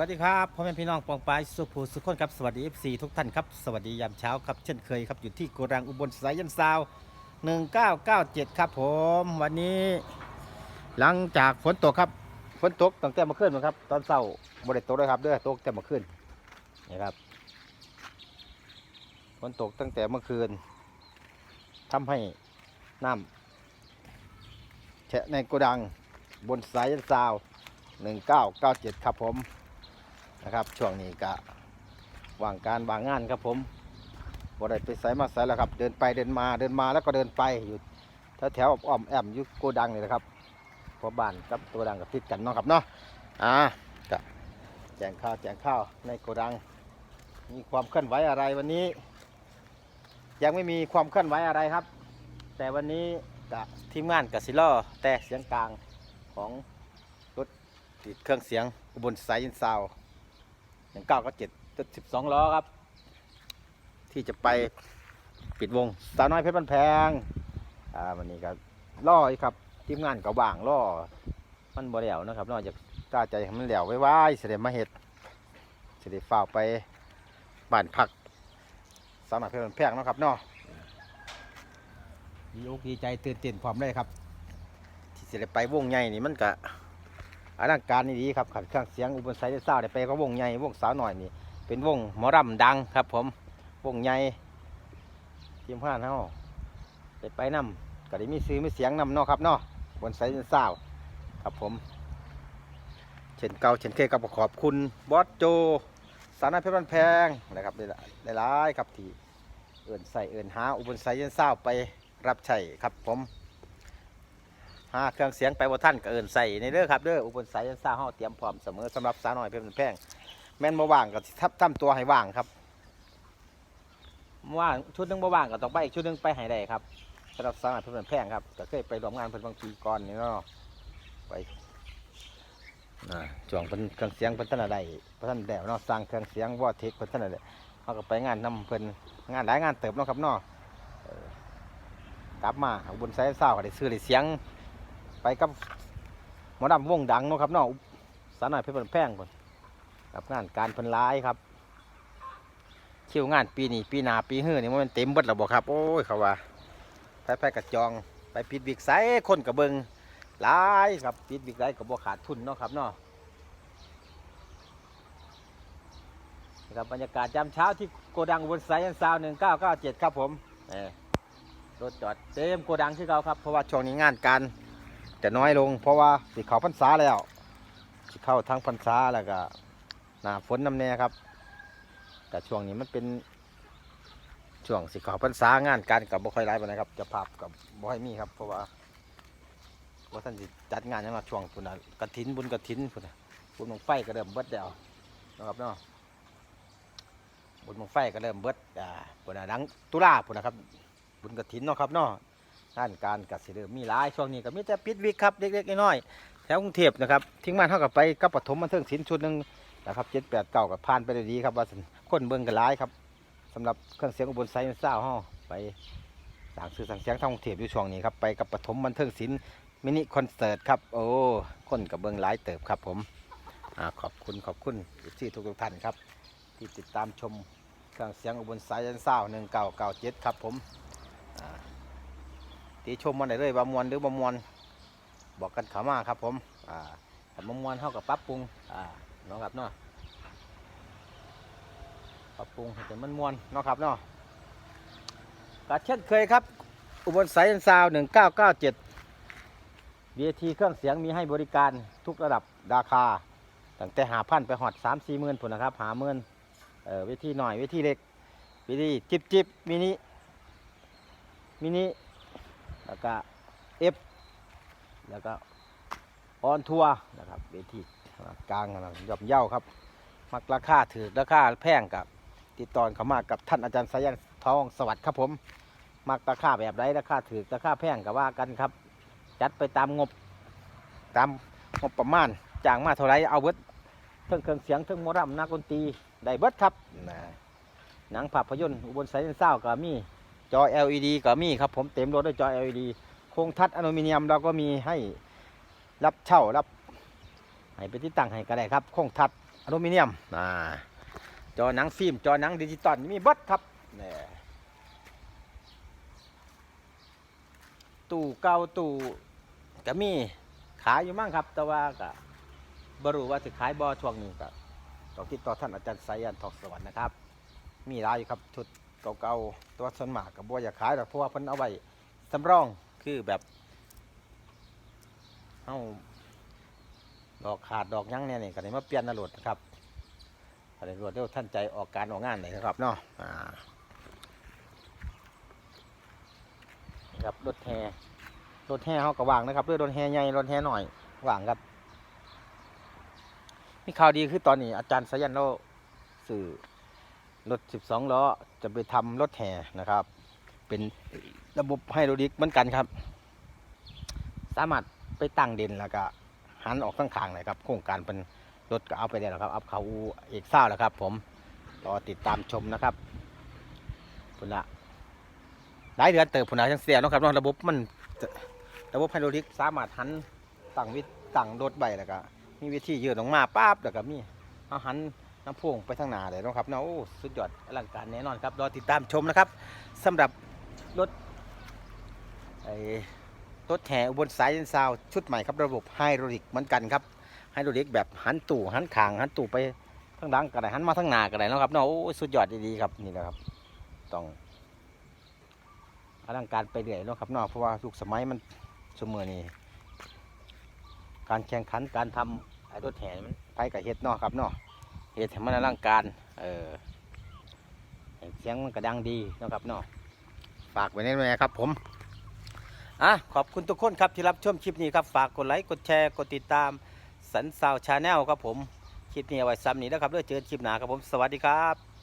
วัสดีครับพ่อแม่พี่น้องปองปายสุภูสุขคนครับสวัสดี FC ทุกท่านครับ สวัสดียามเช้าครับเช่นเคยครับอยู่ที่โกดังอุบลสายยันซาว 1997 ครับผมวันนี้ หลังจากฝนตกครับฝนตกตั้งแต่เมื่อคืนนะครับ ตอนเช้าบริเตกเลยครับเด้อตกแต่เมื่อคืนนี่ครับฝนตกตั้งแต่เมื่อคืนทำให้น้ำแฉะในโกดังบนสายยันซาว 1997 ครับผม นะครับช่วงนี้ก็ว่างการว่างงานครับผมบ่ได้ไปไสมาไสแล้วครับ เดินไปเดินมาเดินมาแล้วก็เดินไปอยู่แถวแถวอ้อมแอมอยู่โกดังนี่นะครับพราะบ้านกับโกดังกับติดกันเนาะครับเนาะอ่าก็แจงข้าวแจงข้าวในโกดัง มีความเคลื่อนไหวอะไรวันนี้ ยังไม่มีความเคลื่อนไหวอะไรครับ แต่วันนี้กับทีมงานกับซิล่อแต่เสียงกลางของรถติดเครื่องเสียงอุบลสายยินซาว หนึ่งเก้าก็เจ็ดจุดสิบสองล้อครับ ที่จะไปปิดวงสาวน้อยเพชรบันแพงอ่าวันนี้ก็ล่ออีกครับทีมงานก็ว่างล่อมันบ่แล้วนะครับนอกจากกล้าใจให้มันแล้วไว้ไว้เสด็จมาเห็ดเสด็จฝ้าวไปบ้านพักสาวน้อยเพชรบันแพงเนาะครับเนาะดีอกดีใจตื่นเต้นพร้อมเลยครับ ที่เสด็จไปวงใหญ่นี่มันก็ อลังการนี่ดีครับขันเครื่องเสียงอุบลไซด์ซ่าได้ไปก็วงใหญ่วงสาวหน่อยนี่เป็นวงหมอรำดังครับผมวงใหญ่ทีมพานเฮาได้ไปนำก็ได้มีซื้อมีเสียงนำเนาะครับเนาะบนไซด์ซ่าครับผมเช่นเก่าเช่นเคยกับขอบคุณบอสโจสาวน้อยเพชรบ้านแพงนะครับได้หลายครับที่เอินใส่เอินหาอุบลไซด์ซ่าไปรับใช้ครับผม หาเครื่องเสียงไปว่าท่านก็เอินใส่ในเด้อครับเด้ออุบลสายยันซ่าห้าเตรียมพร้อมเสมอสำหรับสาวน้อยเพชรแพงแม่นบ่ว่างก็สิทับทำตัวให้ว่างครับว่างชุดหนึงบ่ว่างก็ต้องไปอีกชุดหนึงไปให้ได้ครับสำหรับสาวน้อยเพชรแพงครับก็เคยไปร่วมงานเพิ่นบางปีก่อนนี่เนาะไปอ่าช่วงเพิ่นเครื่องเสียงเพิ่นท่านอะไรเพิ่นท่านแดวเนาะสร้างเครื่องเสียงวอเทคเพิ่นท่านอะไรเขาก็ไปงานนำเพิ่นงานหลายงานเติบเนาะครับเนาะกลับมาอุบลสายยันซ่าก็ได้ซื้อได้เสียง ไปกับหมอดำวงดังเนาะครับเนาะสาวน้อยเพชรบันแพงคนกับงานการพันร้ายครับคิวงานปีนี้ปีหนาปีเฮือนี่มันเต็มเบิดแล้วบ่ครับ โอ้ยเขาว่าไปไปกระจองไปปิดวิกไซคนกับเบิงหลายครับปิดวิกไซกับบ่ขาดทุนเนาะครับเนาะครับบรรยากาศยามเช้าที่โกดังบนสายยันซาวหนึ่งเก้าเก้าเจ็ดครับผมรถจอดเต็มโกดังที่เราครับ เพราะว่าช่วงนี้งานการ จะน้อยลง เพราะว่าสิเขาพรรษาแล้วสิเข้าทั้งพรรษาแล้วก็หนาฝนน้ำแน่ครับ แต่ช่วงนี้มันเป็นช่วงสิเขาพรรษางานการกับบ่ค่อยไรปนใดครับจะภาพกับบ่ค่อยมีครับ เพราะว่าว่าท่านสิจัดงานยังมาช่วงพุ่นน่ะกระถินบุญกระถินพุ่นนะบุญบังไฟก็เริ่มเบิดแล้วนะครับเนาะบุญบังไฟก็เริ่มเบิดอ่าพุ่นน่ะหลังตุลาพุ่นนะครับ บุญกระถินเนาะครับเนาะ งานการกัสิเริ่มมีหลายช่วงนี้ก็มีแต่ปิดวิกครับเล็กๆน้อยๆแถวกรุงเทพนะครับทิ้งบ้านเท่ากับไปกับปฐมบันเทิงศิลป์ชุดหนึ่งนะครับเจ็ดแปดเก้ากับผ่านไปได้ดีครับว่าซั่นคนเบิ่งกันหลายครับสำหรับเครื่องเสียงอุบลไซน์ซ่าห้าไปสั่งซื้อสั่งเสียงทางกรุงเทพอยู่ช่วงนี้ครับไปกับปฐมบันเทิงศิลป์มินิคอนเสิร์ตครับโอ้คนกับเบิ่งหลายเติบครับผมอขอบคุณขอบคุณที่ทุกทุกท่านครับ ที่ติดตามชมเครื่องเสียงอุบลไซน์ซ่าหนึ่งเก้าเก้าเจ็ดครับผม ตีชมมันได้เลยว่ามวนหรือบ่มวนบอกกันขามาครับ ผมอ่าถ้าบ่มวนเท่ากับปรับปรุงอ่าเนาะครับเนาะปรับปรุงให้มันมวนเนาะครับเนาะก็เช่นเคยครับ อุบลสายซาวหนึ่งเก้าเก้าเจ็ดเวทีเครื่องเสียงมีให้บริการทุกระดับราคาตั้งแต่หาพันไปหอดสามสี่หมื่นผุนนะครับหาหมื่นเออเวทีหน่อยเวทีเล็กเวทีจิบจิบมินิมินิ แล้วก็เอฟแล้วก็ออนทัวร์นะครับเวทีกลางนะครับย่อมเย่าครับ มักราคาถือราคาแพงกับติดต่อเข้ามากับท่านอาจารย์สายันทองสวัสดิ์ครับผม มักราคาแบบไรราคาถือราคาแพงกับว่ากันครับ จัดไปตามงบตามงบประมาณจ้างมาเท่าไรเอาเบิดเครื่องเครื่องเสียงเครื่องหมอรำนักดนตรีได้เบิดครับนะหนังภาพยนตร์อุบลสายเศร้าก็มี จอ LED ก็มีครับผมเต็มรถด้วยจอ LED โครงทัดอลูมิเนียมเราก็มีให้รับเช่ารับให้ไปที่ตั้งให้ก็ได้ครับโครงทัดอลูมิเนียมอ่าจอหนังฟิล์มจอหนังดิจิตอลมีเบัดครับนี่ตู้เก่าตู้ก็มีขายอยู่มั่งครับ แต่ว่าก็บรู้ว่าจะขายบอช่วงนี้ก็ต้องติดต่อท่านอาจารย์ไซยันทองสวรรค์นะครับ มีหลายอยู่ครับชุด เก่าๆตัวส่วนมากกับบัวอยากขายหรอกเพราะว่าเพิ่นเอาไว้สำรองคือแบบเอาดอกขาดดอกยั้งเนี่ยนี่ก็ได้มาเปลี่ยนนรดนะครับอะไรรวดเร็วท่านใจออกการออกงานเลยนะครับเนาะอ่าครับรถแห่รถแห่เขาก็ว่างนะครับด้วยรถแห่ใหญ่รถแห่หน่อยว่างครับมีข่าวดีคือตอนนี้อาจารย์สยันเราสื่อ รถ 12 ล้อจะไปทำรถแห่นะครับ เป็นระบบไฮดรอลิกเหมือนกันครับ สามารถไปตั้งเด่นแล้วก็หันออกข้างๆเลยครับ โครงการเป็นรถก็เอาไปได้แล้วครับเอาเขาเอกเศร้าแล้วครับ ผมรอติดตามชมนะครับพุ่นละหลายเดือนเติบพุ่นละยังเสียนะครับนาะระบบมันระบบไฮดรอลิกสามารถหันตั้งวิตั้งรถใบแล้วก็มีวิธียืดออกมาปั๊บแล้วก็มีเอาหัน น้ำพ่วงไปทางหนาเลยนะครับเนาะโอ้สุดยอดอลังการแน่นอนครับรอติดตามชมนะครับสำหรับรถไอ้รถแห่อุบลสายยันซาวชุดใหม่ครับระบบไฮดรอลิกเหมือนกันครับไฮดรอลิกแบบหันตู่หันขางหันตู่ไปทางหลังก็ได้หันมาทางหน้าก็ได้เนะครับเนาะโอ้สุดยอดดีๆครับนี่แหละครับต้องอลังการไปเรื่อยนะครับเนาะเพราะว่ายุคสมัยมันสมัยนี้การแข่งขันการทำไอ้รถแห่นี่มันไปกับเฮ็ดเนาะครับเนาะ เหตุให้มันอลังการ เออเสียงมันกระดังดีนะครับเนาะฝากไว้ในนี้ครับ ผมอะขอบคุณทุกคนครับที่รับชมคลิปนี้ครับฝากกดไลค์กดแชร์กดติดตามสันสาวชาแนลครับผมคลิปนี้เอาไว้ซ้ำนี้นะครับเด้อเจอคลิปหน้าครับผมสวัสดีครับ